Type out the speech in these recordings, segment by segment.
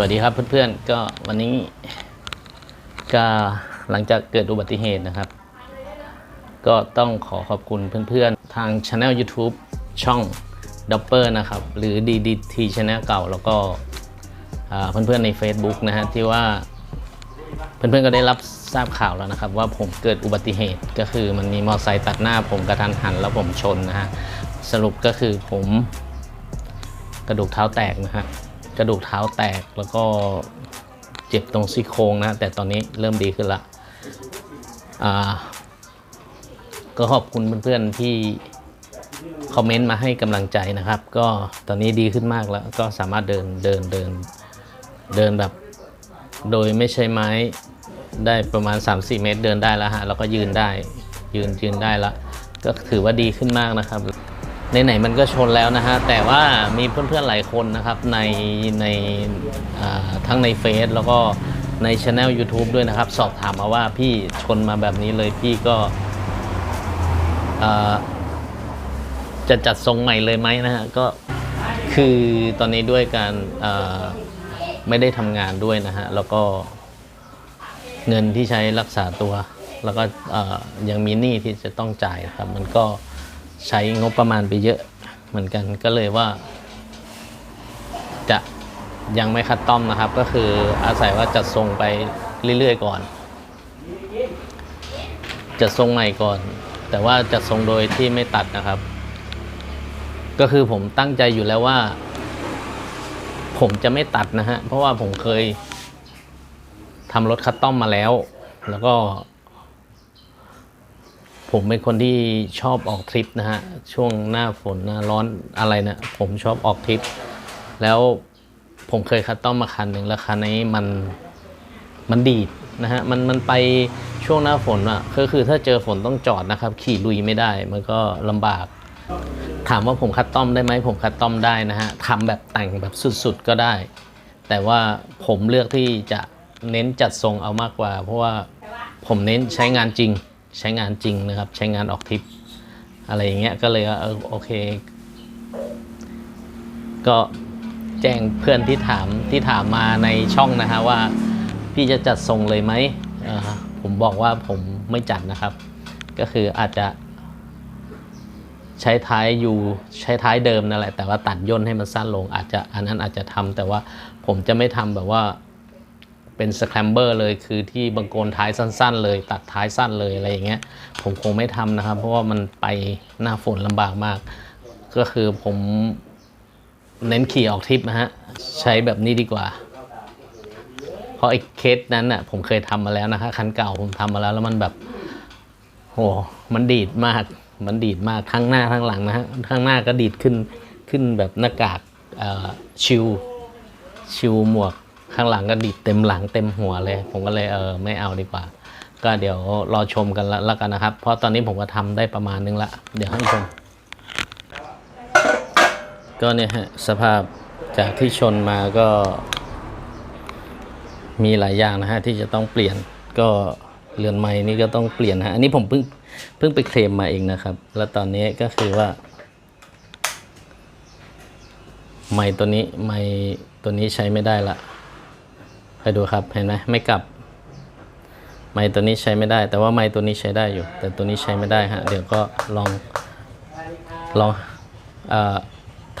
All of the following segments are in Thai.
วัสดีครับเพื่อนๆก็วันนี้ก็หลังจากเกิดอุบัติเหตุนะครับ ก็ต้องขอขอบคุณเพื่อนๆ ทางช anel YouTube ช่อง d o p p e r นะครับ หรือ DDT Channel เก่า แล้วก็อ่าเพื่อนๆใน Facebook นะฮะที่ว่าเพื่อนๆก็ได้รับทราบข่าวแล้วนะครับ ว่าผมเกิดอุบัติเหตุก็คือมันมีมอเตอร์ไซค์ตัดหน้าผมกระทันหันแล้วผมชนนะฮะสรุปก็คือผมกระดูกเท้าแตกนะฮะ กระดูกเท้าแตกแล้วก็เจ็บตรงซี่โครงนะ แต่ตอนนี้เริ่มดีขึ้นละอ่าก็ขอบคุณเพื่อนๆที่คอมเมนต์มาให้กำลังใจนะครับ ก็ตอนนี้ดีขึ้นมากแล้วก็สามารถเดินเดินเดินเดินแบบ โดยไม่ใช้ไม้ได้ประมาณ 3-4 เมตรเดินได้แล้วฮะแล้วก็ยืนได้ยืนยืนได้ละก็ถือว่าดีขึ้นมากนะครับ ไหนๆมันก็ชนแล้วนะฮะ แต่ว่ามีเพื่อนๆหลายคนนะครับ ในในทั้งในเฟซแล้วก็ในช anel YouTube ด้วยนะครับ สอบถามมาว่าพี่ชนมาแบบนี้เลยพี่ก็จะจัดทรงใหม่เลยไหมนะฮะ ก็คือตอนนี้ด้วยการไม่ได้ทำงานด้วยนะฮะ แล้วก็เงินที่ใช้รักษาตัว แล้วก็ยังมีหนี้ที่จะต้องจ่ายครับ มันก็ ใช้งบประมาณไปเยอะเหมือนกันก็เลยว่า จะยังไม่คัดต้อมนะครับ ก็คืออาศัยว่าจัดทรงไปเรื่อยๆก่อน จัดทรงใหม่ก่อน แต่ว่าจัดทรงโดยที่ไม่ตัดนะครับ ก็คือผมตั้งใจอยู่แล้วว่า ผมจะไม่ตัดนะฮะเพราะว่าผมเคยทำรถคัสตอมมาแล้ว แล้วก็ ผมเป็นคนที่ชอบออกทริปนะฮะ ช่วงหน้าฝนหน้าร้อนอะไรเนะี่ยผมชอบออกทริป แล้วผมเคยคัสตอมมาคันหนึ่งแล้วคันนี้มันมันดีดนะฮะ มันมันไปช่วงหน้าฝนอะ่ะก็คือถ้าเจอฝนต้องจอดนะครับ ขี่ลุยไม่ได้ มันก็ลำบาก ถามว่าผมคัดต้อมได้ไหมผมคัดต้อมได้นะฮะทำแบบแต่งแบบสุดๆก็ได้ แต่ว่าผมเลือกที่จะเน้นจัดทรงเอามากกว่า เพราะว่าผมเน้นใช้งานจริง ใช้งานจริงนะครับ ใช้งานออกทริป อะไรอย่างเงี้ยก็เลยว่าเออโอเค ก็แจ้งเพื่อนที่ถามที่ถามมาในช่องนะฮะว่า พี่จะจัดทรงเลยไหมผมบอกว่าผมไม่จัดนะครับ ก็คืออาจจะ ใช้ท้ายอยู่ใช้ท้ายเดิมนั่นแหละแต่ว่าตัดย่นให้มันสั้นลง อาจจะอันนั้นอาจจะทำแต่ว่าผมจะไม่ทำแบบว่า เป็นสแครมเบอร์เลยคือที่บังโกนท้ายสั้น ๆ เลย ตัดท้ายสั้นเลยอะไรอย่างเงี้ย ผมคงไม่ทำนะครับ เพราะว่ามันไปหน้าฝนลำบากมาก ก็คือผมเน้นขี่ออกทริปนะฮะ ใช้แบบนี้ดีกว่า เพราะไอ้เคสนั้นน่ะผมเคยทำมาแล้วนะฮะคันเก่าผมทำมาแล้วแล้วมันแบบโอ้มันดีดมาก มันดีดมากทั้งหน้าทั้งหลังนะฮะข้งหน้าก็ดีดขึ้นขึ้นแบบหน้ากากชิวชิวหมวก ข้างหลังก็ดีดเต็มหลังเต็มหัวเลย ผมก็เลยเออไม่เอาดีกว่า ก็เดี๋ยวรอชมกันละกันนะครับ เพราะตอนนี้ผมก็ทำได้ประมาณนึงละ เดี๋ยวให้ชม ก็เนี่ยฮะสภาพจากที่ชนมาก็ มีหลายอย่างนะฮะที่จะต้องเปลี่ยนก็เรือนไม้นี่ก็ต้องเปลี่ยนฮะ อันนี้ผมเพิ่งเพิ่งไปเคลมมาเองนะครับ แล้วตอนนี้ก็คือว่า ไม้ตัวนี้ไม้ตัวนี้ใช้ไม่ได้ละ ไปดูครับเห็นไหมไม่กลับ ไม้ตัวนี้ใช้ไม่ได้ แต่ว่าไม้ตัวนี้ใช้ได้อยู่ แต่ตัวนี้ใช้ไม่ได้ฮะเดี๋ยวก็ลองลองอ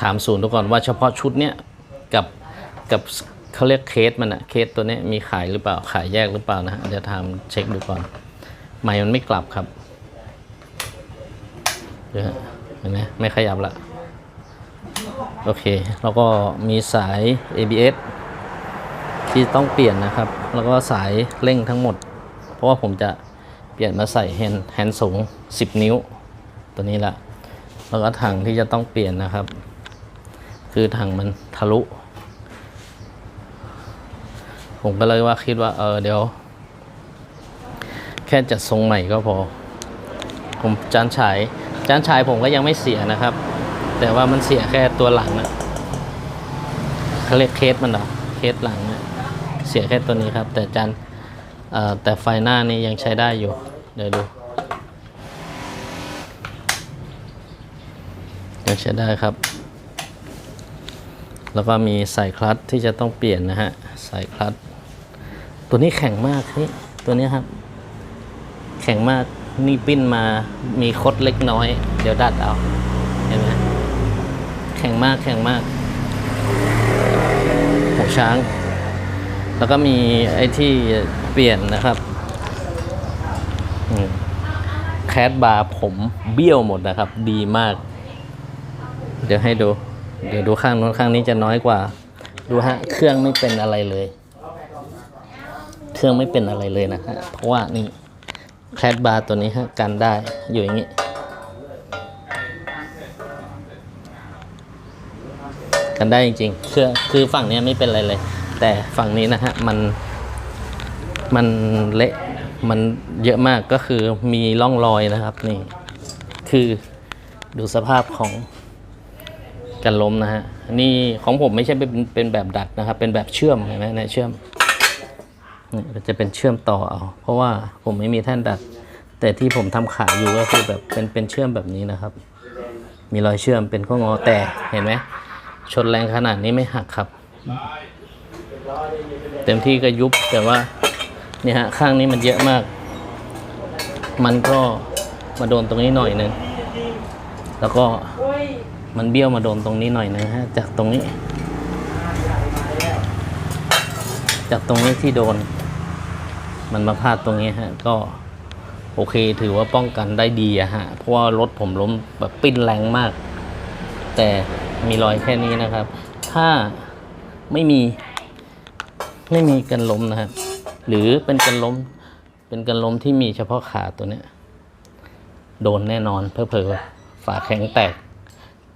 ถามศูนย์ดูก่อนว่าเฉพาะชุดเนี้ยกับกับเขาเรียกเคสมันอะเคสตัวนี้มีขายหรือเปล่าขายแยกหรือเปล่านะฮะเดี๋ยวทำเช็คดูก่อนไม้มันไม่กลับครับเดี๋ยวเห็นไหมไม่ขยับละโอเค แล้วก็มีสาย ABS ที่ต้องเปลี่ยนนะครับ แล้วก็สายเร่งทั้งหมด เพราะว่าผมจะเปลี่ยนมาใส่แฮนด์แฮนด์สูง 10 นิ้ว ตัวนี้ละแล้วก็ถังที่จะต้องเปลี่ยนนะครับ คือถังมันทะลุ ผมก็เลยว่าคิดว่าเออเดี๋ยว แค่จัดทรงใหม่ก็พอ ผมจานฉายจานฉายผมก็ยังไม่เสียนะครับ แต่ว่ามันเสียแค่ตัวหลังนะเขาเรียกเคสมันเหรอเคสหลังนะ เสียแค่ตัวนี้ครับ แต่จานแต่ไฟหน้านี่ยังใช้ได้อยู่ เดี๋ยวดูยังใช้ได้ครับ แล้วก็มีสายคลัตช์ที่จะต้องเปลี่ยนนะฮะสายคลัตช์ตัวนี้แข็งมากนี่ตัวนี้ครับ แข็งมากนี่ปิ้นมามีคดเล็กน้อย เดี๋ยวดัดเอาเห็นไหมแข็งมากแข็งมากหัวช้าง แล้วก็มีไอ้ที่เปลี่ยนนะครับแคสบาร์ผมเบี้ยวหมดนะครับ ดีมาก เดี๋ยวให้ดู เดี๋ยวดูข้างโน้นข้างนี้จะน้อยกว่า ดูฮะ เครื่องไม่เป็นอะไรเลย เครื่องไม่เป็นอะไรเลยนะฮะเพราะว่านี่แคสบาร์ตัวนี้ฮะกันได้อยู่อย่างนี้กันได้จริงๆคือคือฝั่งนี้ไม่เป็นอะไรเลย แต่ฝั่งนี้นะฮะมันมันเละมันเยอะมากก็คือมีร่องรอยนะครับนี่คือดูสภาพของกันล้มนะฮะนี่ของผมไม่ใช่เป็นเป็นแบบดัดนะครับ เป็นแบบเชื่อมเห็นไหมนี่ยเชื่อมนี่จะเป็นเชื่อมต่อเอา เพราะว่าผมไม่มีแท่นดัด แต่ที่ผมทำขายอยู่ก็คือแบบเป็นเป็นเชื่อมแบบนี้นะครับ มีรอยเชื่อมเป็นข้องอแต่เห็นไหมชนแรงขนาดนี้ไม่หักครับ เต็มที่ก็ยุบแต่ว่าเนี่ยฮะข้างนี้มันเยอะมาก มันก็มาโดนตรงนี้หน่อยหนึงแล้วก็มันเบี้ยวมาโดนตรงนี้หน่อยหนึงฮะจากตรงนี้ จากตรงนี้ที่โดน มันมาพลาดตรงนี้ฮะก็โอเคถือว่าป้องกันได้ดีอะฮะ เพราะว่ารถผมล้มแบบปิ้นแรงมาก แต่มีรอยแค่นี้นะครับ ถ้าไม่มี ไม่มีกันล้มนะครับ หรือเป็นกันล้ม เป็นกันล้มที่มีเฉพาะขาตัวเนี้ยโดนแน่นอนเผลอฝาแข็งแตก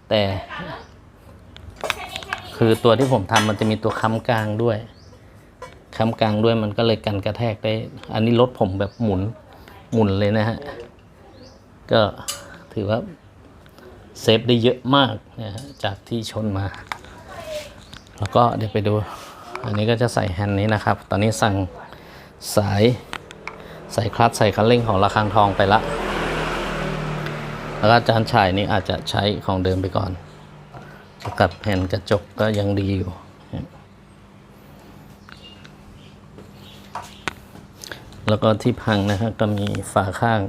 แต่ คือตัวที่ผมทำมันจะมีตัวค้ำกลางด้วยค้ำกลางด้วยมันก็เลยกันกระแทกได้ อันนี้รถผมแบบหมุนหมุนเลยนะฮะ ก็ถือว่าเซฟได้เยอะมากนะฮะจากที่ชนมา แล้วก็เดี๋ยวไปดู อันนี้ก็จะใส่แฮนด์นี้นะครับ ตอนนี้สั่งสายใส่คลัตช์ใส่คันเร่งของระฆังทองไปละ แล้วก็จานฉายนี้อาจจะใช้ของเดิมไปก่อน กับแผ่นกระจกก็ยังดีอยู่ แล้วก็ที่พังนะฮะก็มีฝาข้าง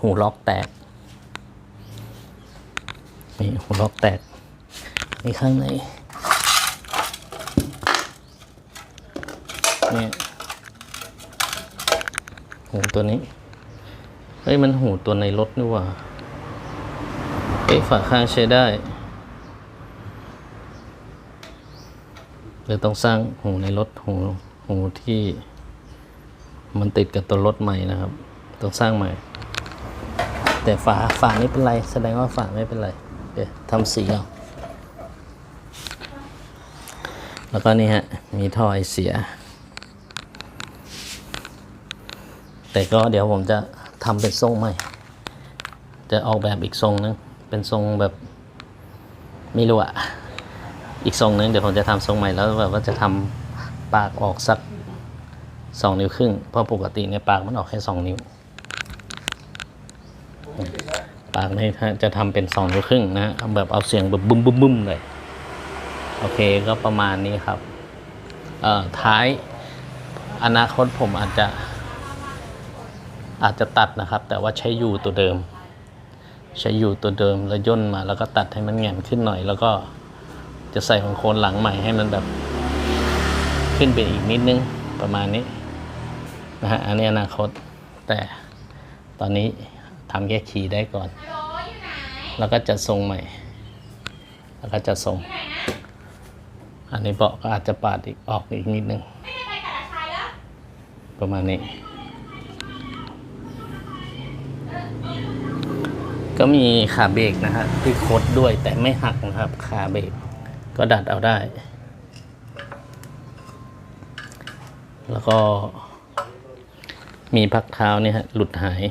หูล็อกแตกมีหูล็อกแตกมีข้างใน นี่ยหูตัวนี้ เฮ้ย มันหูตัวในรถนี่ว่า เอ๊ะฝาข้างใช้ได้เดี๋ยวต้องสร้างหูในรถหูหูที่ มันติดกับตัวรถใหม่นะครับ ต้องสร้างใหม่ แต่ฝาฝาไม่เป็นไร แสดงว่าฝาไม่เป็นไรเดี๋ยวทำสีเอาแล้วก็นี่ฮะ มีท่อไอเสีย แต่ก็เดี๋ยวผมจะทำเป็นทรงใหม่ จะออกแบบอีกทรงนึง เป็นทรงแบบไม่รู้อะอีกทรงนึงเดี๋ยวผมจะทำทรงใหม่แล้วแบบว่าจะทำปากออกสักสองนิ้วครึ่ง เพราะปกติเนี่ยปากมันออกแค่สองนิ้ว ปากนี่จะทำเป็นสองนิ้วครึ่งนะแบบเอาเสียงแบบบึ้มบึ้มบึ้มเลยโอเคก็ประมาณนี้ครับ เอ่อท้ายอนาคตผมอาจจะ อาจจะตัดนะครับ แต่ว่าใช้ยูตัวเดิม ใช้ยูตัวเดิมแล้วย่นมาแล้วก็ตัดให้มันแง่นขึ้นหน่อย แล้วก็จะใส่ของโคนหลังใหม่ให้มันแบบขึ้นไปอีกนิดนึงประมาณนี้นะฮะอันนี้อนาคตแต่ตอนนี้ทำแค่ขี่ได้ก่อน แล้วก็จะทรงใหม่ แล้วก็จะทรงอันนี้เบาะก็อาจจะปาดอีกออกอีกนิดนึงประมาณนี้ ก็มีขาเบรกนะฮะที่คดด้วยแต่ไม่หักนะครับขาเบรกก็ดัดเอาได้ แล้วก็มีพักเท้าเนี่ยฮะหลุดหาย